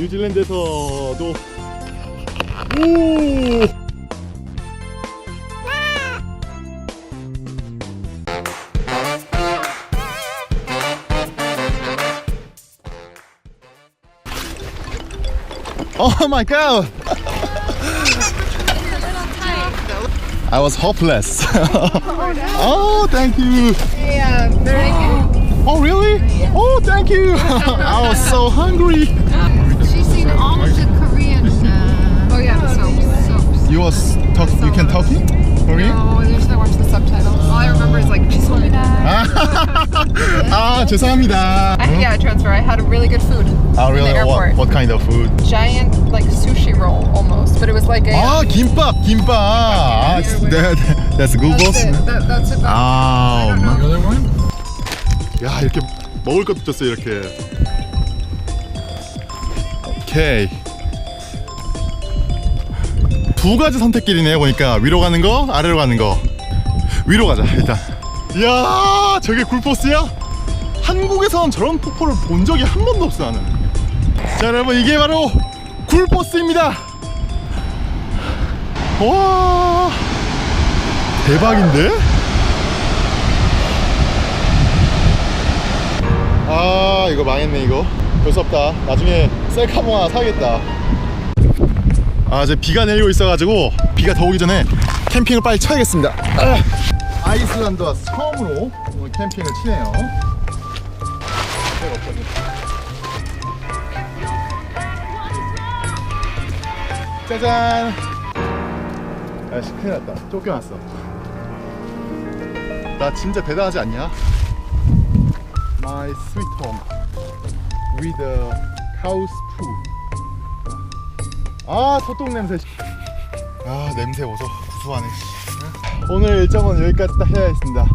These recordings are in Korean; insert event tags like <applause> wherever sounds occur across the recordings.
뉴질랜드에서도 오! Oh my god! I was hopeless. <laughs> oh, thank you. Yeah, very good. Oh, really? Oh, thank you. <laughs> I was so hungry. You was talk. You can talking Korean? Oh, there's I watch the subtitles. All I remember is like 죄송합니다. <laughs> <laughs> 아, 죄송합니다. I, yeah, transfer. I had really good food. Ah, really? In the What, airport. what kind of food? Giant like sushi roll almost, but it was like a. 아, 김밥, 김밥. 아, that, that's good that's boss. it. That, that's it. 아, I don't know. Another one? 야, 이렇게 먹을 것도 줬어요, 이렇게. 오케이. 두 가지 선택길이네요, 보니까. 위로 가는 거, 아래로 가는 거. 위로 가자, 일단. 이야, 저게 굴포스야? 한국에선 저런 폭포를 본 적이 한 번도 없어, 나는. 자, 여러분, 이게 바로 굴포스입니다. 와, 대박인데? 아 이거 망했네 이거 별수 없다 나중에 셀카봉 하나 사야겠다 아 이제 비가 내리고 있어가지고 비가 더 오기 전에 캠핑을 빨리 쳐야겠습니다 아, 아이슬란드 와서 처음으로 오늘 캠핑을 치네요. 짜잔 아씨 큰일 났다 쫓겨났어 나 진짜 대단하지 않냐? my sweet home with a cow's poo. 아, 소똥 냄새. 아, 냄새 오서 구수하네. 오늘 일정은 여기까지 딱 해야겠습니다.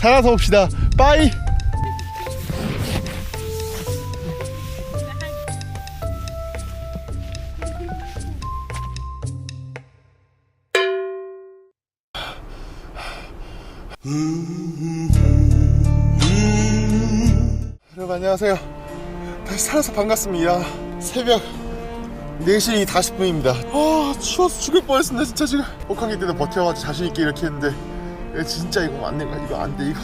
살아서 봅시다. 빠이. 여러분 안녕하세요. 다시 살아서 반갑습니다. 새벽 4시 40분입니다. 아 추워서 죽을 뻔했습니다 진짜 지금. 혹한기 때도 버텨가지고 자신 있게 이렇게 했는데 진짜 이거 안 돼. 이거 안 돼 이거.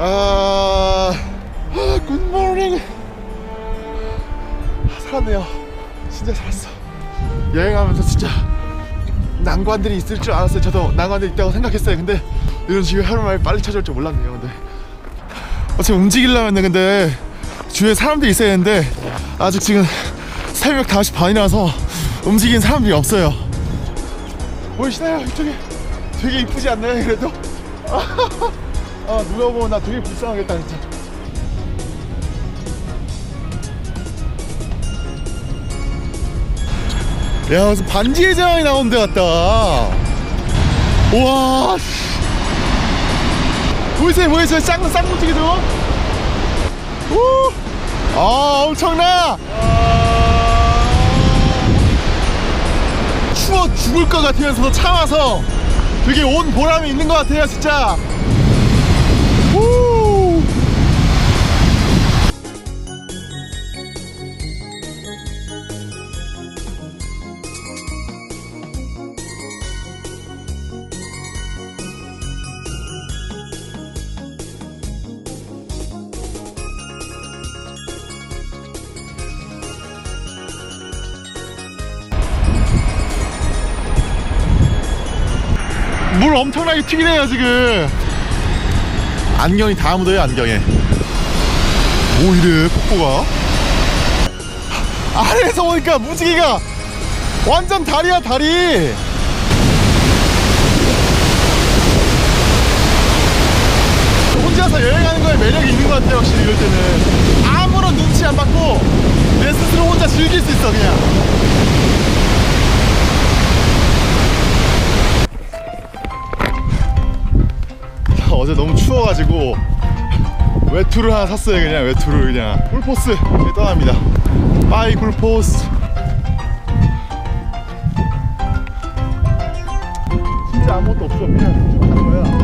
아, 아 굿모닝. 아, 살았네요. 진짜 살았어. 여행하면서 진짜 난관들이 있을 줄 알았어요. 저도 난관들이 있다고 생각했어요. 근데 이런 식으로 하루 만에 빨리 찾아올 줄 몰랐네요. 근데 어차피 움직이려면 근데 주위에 사람들이 있어야 되는데 아직 지금 새벽 5시 반이라서 움직이는 사람들이 없어요. 보이시나요? 이쪽에 되게 이쁘지 않나요? 그래도 <laughs> 아 누가 보면 나 되게 불쌍하겠다 진짜. 야 무슨 반지의 제왕이 나온 데 같다 우와 씨. 보이세요 보이세요 쌍, 쌍무지개도 우! 아 엄청나 추워 죽을 것 같으면서도 참아서 되게 온 보람이 있는 것 같아요 진짜 우! 물 엄청나게 튀기네요 지금. 안경이 다 묻어요 안경에. 오 이래 폭포가? 아래에서 보니까 무지개가 완전 다리야 다리. 혼자서 여행하는 거에 매력이 있는 것 같아요 확실히 이럴 때는. 아무런 눈치 안 받고 내 스스로 혼자 즐길 수 있어 그냥 어제 너무 추워가지고 외투를 하나 샀어요 그냥 외투를 그냥. 이제 떠납니다. 빠이 굴포스. 진짜 아무것도 없어. 그냥 쭉 가는 거야